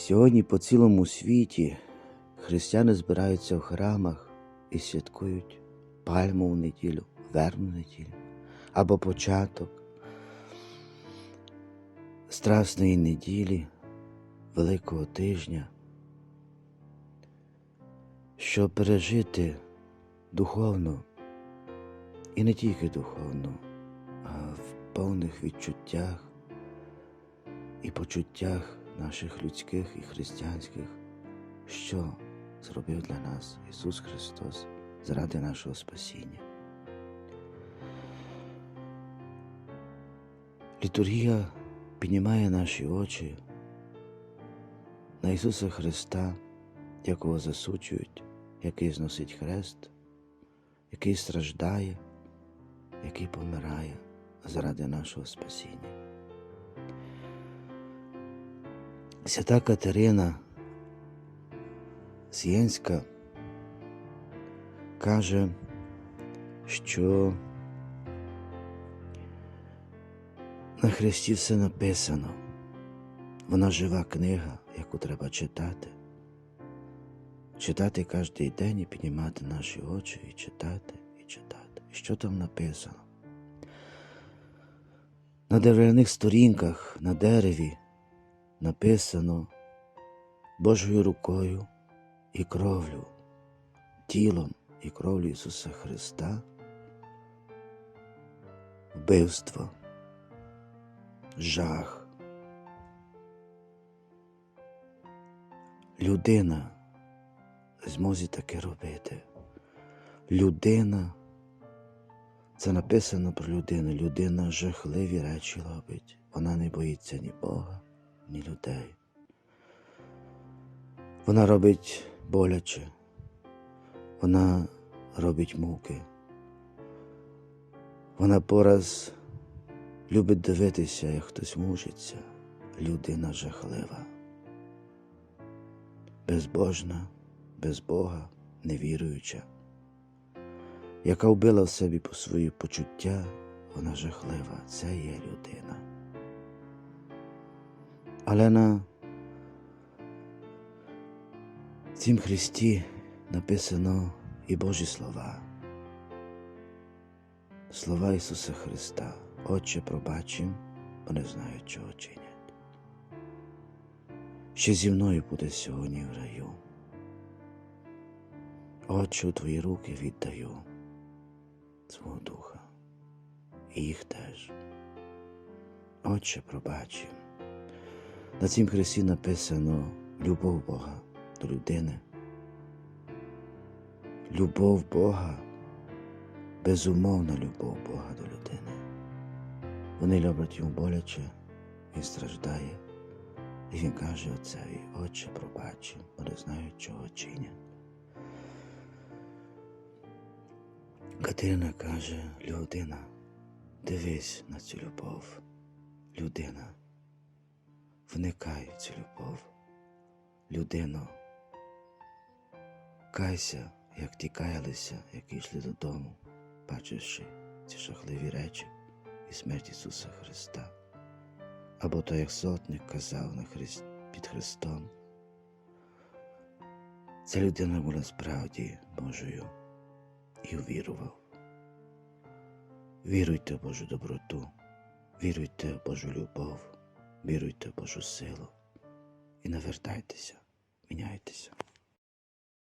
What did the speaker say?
Сьогодні по цілому світі християни збираються в храмах і святкують пальмову неділю, вербну неділю або початок Страсної неділі, Великого тижня, щоб пережити духовно і не тільки духовно, а в повних відчуттях і почуттях наших людських і християнських, що зробив для нас Ісус Христос заради нашого спасіння. Літургія піднімає наші очі на Ісуса Христа, якого засуджують, який зносить хрест, який страждає, який помирає заради нашого спасіння. Свята Катерина Сієнська каже, що на Христі все написано. Вона жива книга, яку треба читати. Читати кожен день і піднімати наші очі і читати, і читати. І що там написано? На дерев'яних сторінках на дереві написано Божою рукою і кров'ю, тілом і кров'ю Ісуса Христа, вбивство, жах. Людина зможе таке робити. Людина, це написано про людину. Людина жахливі речі робить. Вона не боїться ні Бога, ні людей. Вона робить боляче, вона робить муки. Вона пораз любить дивитися, як хтось мучиться. Людина жахлива. Безбожна, без Бога, невіруюча, яка вбила в собі по свої почуття, вона жахлива, це є людина. Але на цім Христі написано і Божі слова. Слова Ісуса Христа, Отче, пробачим, бо не знають, чого чинять. Ще зі мною буде сьогодні в раю. Отче, у твої руки віддаю свого духа і їх теж. Отче, пробачим. На цім хресті написано любов Бога до людини. Любов Бога, безумовна любов Бога до людини. Вони люблять йому боляче, він страждає, і він каже отцеві, Отче, пробачив, бо не знають, чого чинять. Катерина каже, людина, дивись на цю любов. Людина, вникай в цю любов. Людино, кайся, як ті каялися, які йшли додому, бачивши ці жахливі речі і смерть Ісуса Христа. Або то, як сотник казав на Христ, під Христом. Ця людина була справді Божою і увірував. Віруйте в Божу доброту, віруйте в Божу любов, віруйте в Божу силу і навертайтеся, міняйтеся.